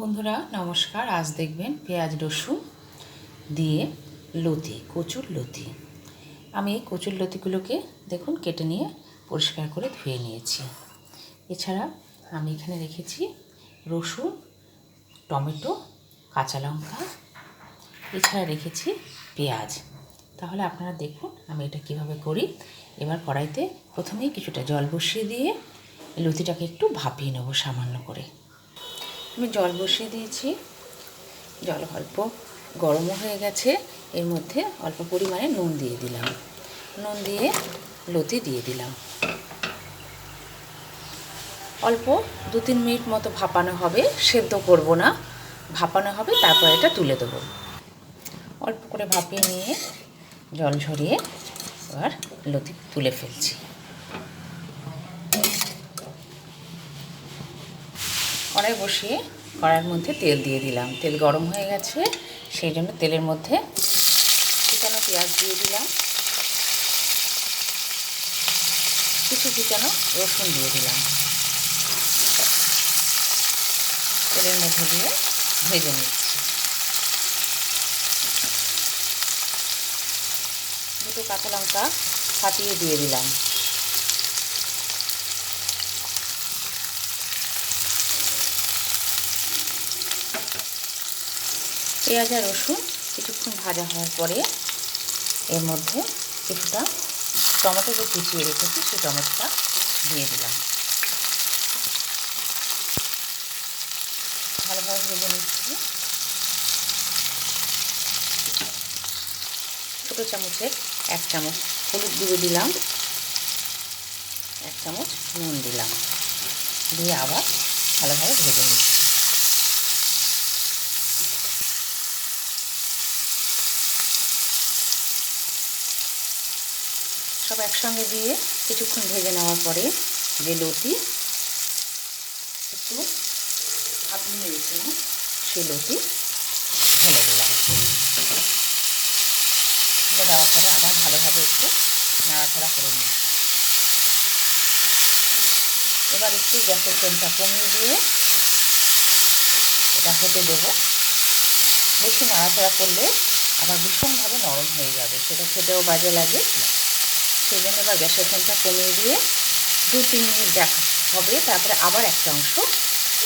বন্ধুরা, নমস্কার। আজ দেখবেন পেঁয়াজ রসুন দিয়ে লতি, কচুর লতি। আমি এই কচুর লতিগুলোকে দেখুন কেটে নিয়ে পরিষ্কার করে ধুয়ে নিয়েছি। এছাড়া আমি এখানে রেখেছি রসুন, টমেটো, কাঁচা লঙ্কা। এছাড়া রেখেছি পেঁয়াজ। তাহলে আপনারা দেখুন আমি এটা কীভাবে করি। এবার কড়াইতে প্রথমেই কিছুটা জল বসিয়ে দিয়ে লতিটাকে একটু ভাপিয়ে নেব সামান্য করে। আমি জল বসিয়ে দিয়েছি। জল অল্প গরমও হয়ে গেছে, এর মধ্যে অল্প পরিমাণে নুন দিয়ে দিলাম। নুন দিয়ে লতি দিয়ে দিলাম। অল্প দু তিন মিনিট মতো ভাপানো হবে, সেদ্ধ করব না। ভাপানো হবে, তারপর এটা তুলে দেবো। অল্প করে ভাপিয়ে নিয়ে জল ঝরিয়ে এবার লতি তুলে ফেলছি। কড়াই বসিয়ে কড়াইয়ের মধ্যে তেল দিয়ে দিলাম। তেল গরম হয়ে গেছে, সেই জন্য তেলের মধ্যে চিকানো পেঁয়াজ দিয়ে দিলাম। কিছু চিকানো রসুন দিয়ে দিলাম। তেলের মধ্যে দিয়ে ভেজে নিচ্ছি। দুটো কাঁচা লঙ্কা ফাটিয়ে দিয়ে দিলাম। পেঁয়াজ আর রসুন কিছুক্ষণ ভাজা হওয়ার পরে এর মধ্যে কিছুটা টমেটো যে কুচিয়ে রেখেছি, সেই টমেটোটা দিয়ে দিলাম। ভালোভাবে ভেজে নিচ্ছি। ছোটো চামচের এক চামচ হলুদ গুঁড়ো দিলাম। এক চামচ নুন দিলাম। দিয়ে আবার ভালোভাবে ভেজে নিচ্ছি। সব একসঙ্গে দিয়ে কিছুক্ষণ ভেজে নেওয়ার পরে যে লতি, একটু আপনি রেখেছিলাম সেই লতি ঢেলে দিলাম। ঢেলে দেওয়ার পরে আবার ভালোভাবে একটু নাড়াচাড়া করে নিই এবার একটু গ্যাসের ফ্লেমটা কমিয়ে দিয়ে এটা হতে দেবো। বেশি নাড়াচাড়া করলে আবার ভীষণভাবে নরম হয়ে যাবে, সেটা খেতেও বাজে লাগে। সেই জন্য এবার গ্যাসের ফ্লেমটা কমিয়ে দিয়ে দু, তিন মিনিট দেখা হবে, তারপরে আবার একটা অংশ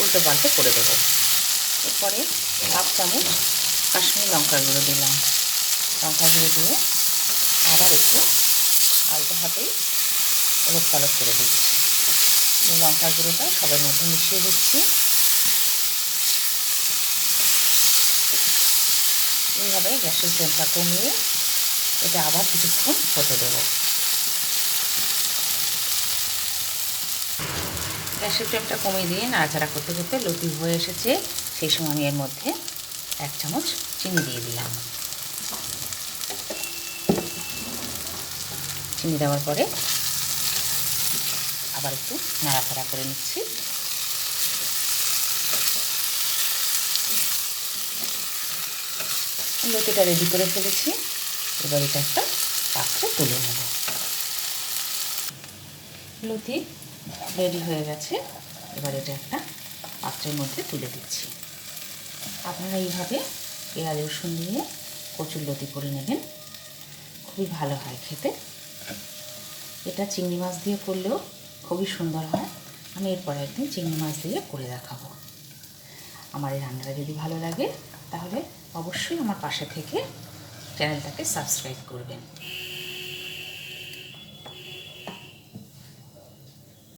উল্টো পাল্টে করে দেবো। এরপরে হাফ চামচ কাশ্মীর লঙ্কা গুঁড়ো দিলাম। লঙ্কা গুঁড়ো দিয়ে আবার একটু আলতো হাতেই ওলট পালট করে দিচ্ছি লঙ্কা গুঁড়োটা সবার মধ্যে মিশিয়ে দিচ্ছি। এইভাবে গ্যাসের ফ্লেমটা কমিয়ে এটা আবার কিছুক্ষণ হতে দেবো। গ্যাসের ফ্লেমটা কমিয়ে দিয়ে নাড়াচাড়া করতে করতে লতি হয়ে এসেছে। সেই সময় আমি এর মধ্যে এক চামচ চিনি দিয়ে দিলাম। চিনি দেওয়ার পরে আবার একটু নাড়াচাড়া করে নিচ্ছি। লতিটা রেডি করে ফেলেছি। এবার এটা একটা পাত্রে তুলে নেব। লতি রেডি হয়ে গেছে। এবার এটা একটা পাত্রের মধ্যে তুলে দিচ্ছি। আপনারা এইভাবে পেঁয়াজ, রসুন দিয়ে কচুর লতি করে নেবেন। খুবই ভালো হয় খেতে। এটা চিংড়ি মাছ দিয়ে করলেও খুবই সুন্দর হয়। আমি এরপরে একদিন চিংড়ি মাছ দিয়ে করে দেখাবো। আমার এই রান্নাটা যদি ভালো লাগে, তাহলে অবশ্যই আমার পাশে থেকে চ্যানেলটাকে সাবস্ক্রাইব করবেন।